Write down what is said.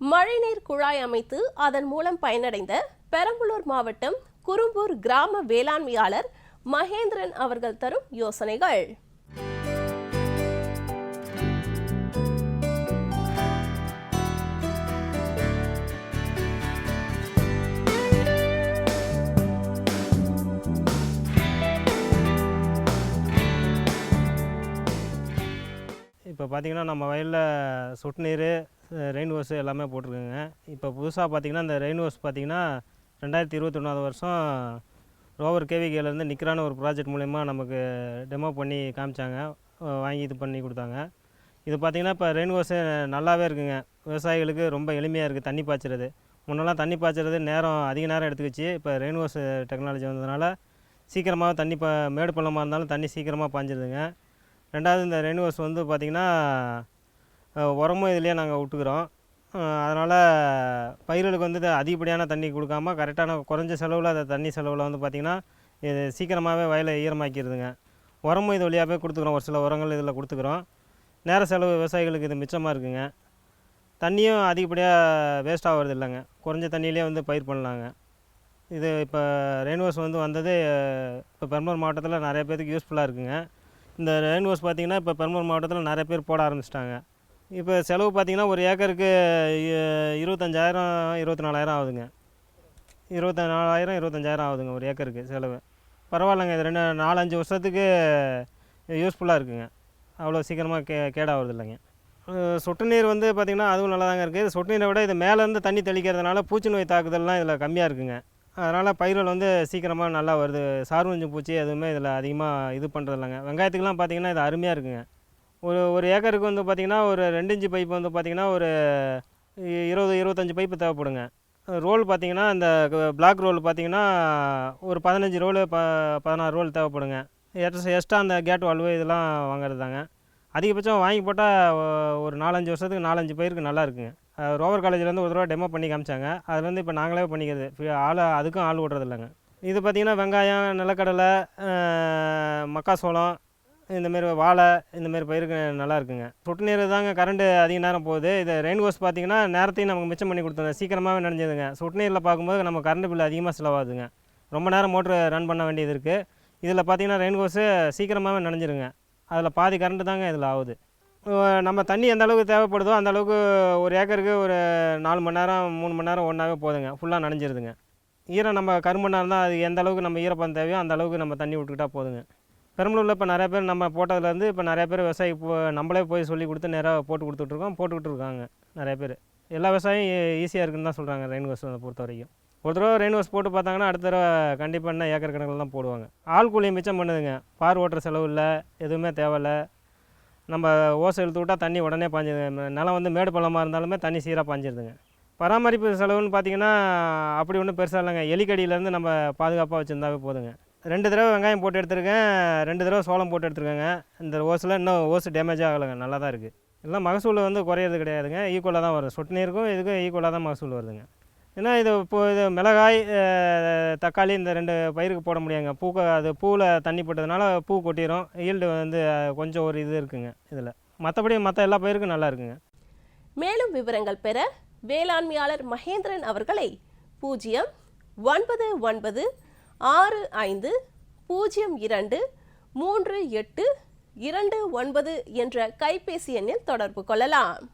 மழைநீர் குழாய் அமைத்து அதன் மூலம் பயனடைந்த பெரம்பலூர் மாவட்டம் குரும்பூர் கிராம வேளாண்மையாளர் மகேந்திரன் அவர்கள் தரும் யோசனைகள். இப்போ பார்த்தீங்கன்னா நம்ம வயலில் சொட்டு நீர் ரெயின் ஹோஸ் எல்லாமே போட்டிருக்குங்க. இப்போ புதுசாக பார்த்தீங்கன்னா இந்த ரெயின் ஹோஸ் பார்த்தீங்கன்னா ரெண்டாயிரத்தி இருபத்தொன்னாவது வருஷம் ரோவர் கேவிகேலேருந்து நிற்கிறான ஒரு ப்ராஜெக்ட் மூலயமா நமக்கு டெமோ பண்ணி காமிச்சாங்க. வாங்கி இது பண்ணி கொடுத்தாங்க. இது பார்த்திங்கன்னா இப்போ ரெயின் ஹோஸு நல்லாவே இருக்குங்க. விவசாயிகளுக்கு ரொம்ப எளிமையாக இருக்குது தண்ணி பாய்ச்சிறது. முன்னெல்லாம் தண்ணி பாய்ச்சிறது நேரம் அதிக நேரம் எடுத்துக்கிச்சு. இப்போ ரெயின் ஹோஸ் டெக்னாலஜி வந்ததுனால சீக்கிரமாக தண்ணி ப மேடு பள்ளமாக இருந்தாலும் தண்ணி சீக்கிரமாக பாஞ்சிருதுங்க ரெண்டாவது இந்த ரெயின் ரெனிவர்ஸ் வந்து பார்த்திங்கன்னா உரமும் இதுலேயே நாங்கள் விட்டுக்கிறோம். அதனால் பயிர்களுக்கு வந்து இது அதிகப்படியான தண்ணி கொடுக்காம கரெக்டான குறைஞ்ச செலவில் அந்த தண்ணி செலவில் வந்து பார்த்திங்கன்னா இது சீக்கிரமாகவே வயலை ஈரமாக்கிடுதுங்க உரமும் இது வழியாகவே கொடுத்துக்குறோம். ஒரு சில உரங்கள் இதில் கொடுத்துக்குறோம். நேர செலவு விவசாயிகளுக்கு இது மிச்சமாக இருக்குங்க. தண்ணியும் அதிகப்படியாக வேஸ்ட் ஆகிறது இல்லைங்க. குறைஞ்ச தண்ணியிலே வந்து பயிர் பண்ணலாங்க. இது இப்போ ரெயின்வாஸ் வந்து வந்தது இப்போ பெரம்பலூர் மாவட்டத்தில் நிறைய பேருக்கு யூஸ்ஃபுல்லாக இருக்குங்க. இந்த ரெயின்வாஸ் பார்த்திங்கன்னா இப்போ பெரம்பலூர் மாவட்டத்தில் நிறைய பேர் போட ஆரம்பிச்சிட்டாங்க. இப்போ செலவு பார்த்திங்கன்னா ஒரு ஏக்கருக்கு இருபத்தஞ்சாயிரம் இருபத்தி நாலாயிரம் ஆகுதுங்க. இருபத்தி நாலாயிரம் இருபத்தஞ்சாயிரம் ஆகுதுங்க ஒரு ஏக்கருக்கு செலவு. பரவாயில்லைங்க இது ரெண்டு நாலஞ்சு வருஷத்துக்கு யூஸ்ஃபுல்லாக இருக்குங்க. அவ்வளோ சீக்கிரமாக கே கேடாகிறது இல்லைங்க சொட்டு நீர் வந்து பார்த்திங்கன்னா அதுவும் நல்லா தாங்க இருக்குது சொட்டு நீரை விட இது மேலேருந்து தண்ணி தெளிக்கிறதுனால பூச்சி நோய் தாக்குதல்லாம் இதில் கம்மியாக இருக்குங்க. அதனால் பயிர்கள் வந்து சீக்கிரமாக நல்லா வருது. சார்வஞ்சி பூச்சி எதுவுமே இதில் அதிகமாக இது பண்ணுறது இல்லைங்க வெங்காயத்துக்குலாம் பார்த்திங்கன்னா இது அருமையாக இருக்குங்க. ஒரு ஒரு ஏக்கருக்கு வந்து பார்த்திங்கன்னா ஒரு ரெண்டு இன்ச்சு பைப் வந்து பார்த்திங்கன்னா ஒரு இருபது இருபத்தஞ்சி பைப்பு தேவைப்படுங்க. ரோல் பார்த்திங்கன்னா இந்த பிளாக் ரோல் பார்த்திங்கன்னா ஒரு பதினஞ்சு ரோலு ப பதினாறு ரோல் தேவைப்படுங்க. எக்ஸ்ட்ரா எக்ஸ்ட்ரா அந்த கேட் வால்வு இதெல்லாம் வாங்குறது தாங்க அதிகபட்சம் வாங்கி போட்டால் ஒரு நாலஞ்சு வருஷத்துக்கு நாலஞ்சு பயிருக்கு நல்லா இருக்குங்க. ரோவர் காலேஜ்லேருந்து ஒரு தடவை டெமோ பண்ணி காமிச்சாங்க. அதுலேருந்து இப்போ நாங்களே பண்ணிக்கிறது. ஆள் அதுக்கும் ஆள் விடுறது இல்லைங்க இது பார்த்திங்கன்னா வெங்காயம் நிலக்கடலை மக்காசோளம் இந்தமாரி வாழை இந்தமாரி பயிருக்கு நல்லா இருக்குங்க. சொட்டு நீர் தாங்க கரண்ட்டு அதிக நேரம் போகுது. இது ரெயின் கோஸ் பார்த்திங்கன்னா நேரத்தையும் நமக்கு மிச்சம் பண்ணி கொடுத்துங்க சீக்கிரமாகவே நினைஞ்சதுங்க. சொட்டு நீரில் பார்க்கும்போது நம்ம கரண்ட் பில் அதிகமாக செலவாகுதுங்க. ரொம்ப நேரம் மோட்ரு ரன் பண்ண வேண்டியது இருக்குது இதில் பார்த்தீங்கன்னா ரெயின் கோஸு சீக்கிரமாகவே நினைஞ்சிருங்க. அதில் பாதி கரண்ட்டு தாங்க இதில் ஆகுது. நம்ம தண்ணி எந்த அளவுக்கு தேவைப்படுதோ அந்த அளவுக்கு ஒரு ஏக்கருக்கு ஒரு நாலு மணி நேரம் மூணு மணி நேரம் ஒன்றாவே போதுங்க. ஃபுல்லாக நனைஞ்சிருதுங்க. ஈரம் நம்ம கருமண்ணாக தான். அது எந்த அளவுக்கு நம்ம ஈரப்பதம் தேவையோ அந்த அளவுக்கு நம்ம தண்ணி விட்டுக்கிட்டா போதுங்க. பெரம்பலூரில் இப்போ நிறையா பேர் நம்ம போட்டதுலேருந்து இப்போ நிறையா பேர் விவசாயி இப்போ நம்மளே போய் சொல்லி கொடுத்து நேராக போட்டு கொடுத்துட்ருக்கோம் போட்டுக்கிட்டு இருக்காங்க நிறையா பேர். எல்லா விவசாயம் ஈஸியாக இருக்குன்னு தான் சொல்கிறாங்க ரெயின் வாஷ் பொறுத்த வரைக்கும். ஒரு தடவை ரெயின் வாஷ் போட்டு பார்த்தாங்கன்னா அடுத்த தடவை கண்டிப்பாக என்ன ஏக்கர் கணக்கில் தான் போடுவாங்க. ஆள் கூலியை மிச்சம் பண்ணுதுங்க. பார் ஓட்டுற செலவு இல்லை எதுவுமே தேவையில்லை. நம்ம ஓசை இழுத்து விட்டால் தண்ணி உடனே பாஞ்சிடுது நிலம் வந்து மேடு பள்ளமாக இருந்தாலுமே தண்ணி சீராக பாஞ்சிருதுங்க. பராமரிப்பு செலவுன்னு பார்த்தீங்கன்னா அப்படி ஒன்றும் பெருசாக இல்லைங்க. எலிக்கடியிலேருந்து நம்ம பாதுகாப்பாக வச்சுருந்தாவே போதுங்க. ரெண்டு தடவை வெங்காயம் போட்டு எடுத்திருக்கேன். ரெண்டு தடவை சோளம் போட்டு எடுத்திருக்கேங்க. இந்த ஓஸில் இன்னும் ஓஸ் டேமேஜ் ஆகலைங்க. நல்லா தான் இருக்குது எல்லாம் மகசூல் வந்து குறையிறது கிடையாதுங்க. ஈக்குவலாக தான் வரும். சொட்டு நீருக்கும் இதுக்கும் ஈக்குவலாக தான் மகசூல் வருதுங்க. ஏன்னா இது இப்போ இது மிளகாய் தக்காளி இந்த ரெண்டு பயிருக்கு போட முடியாங்க பூக்க அது பூவில் தண்ணி போட்டதுனால பூ கொட்டிடும் ஈல்டு வந்து கொஞ்சம் ஒரு இது இருக்குங்க இதில். மற்றபடி மற்ற எல்லா பயிருக்கும் நல்லா இருக்குங்க. மேலும் விவரங்கள் பெற வேளாண்மையாளர் மகேந்திரன் அவர்களை பூஜ்ஜியம் ஒன்பது ஒன்பது ஆறு ஐந்து பூஜ்ஜியம் இரண்டு மூன்று எட்டு இரண்டு ஒன்பது என்ற கைபேசி எண்ணில் தொடர்பு கொள்ளலாம்.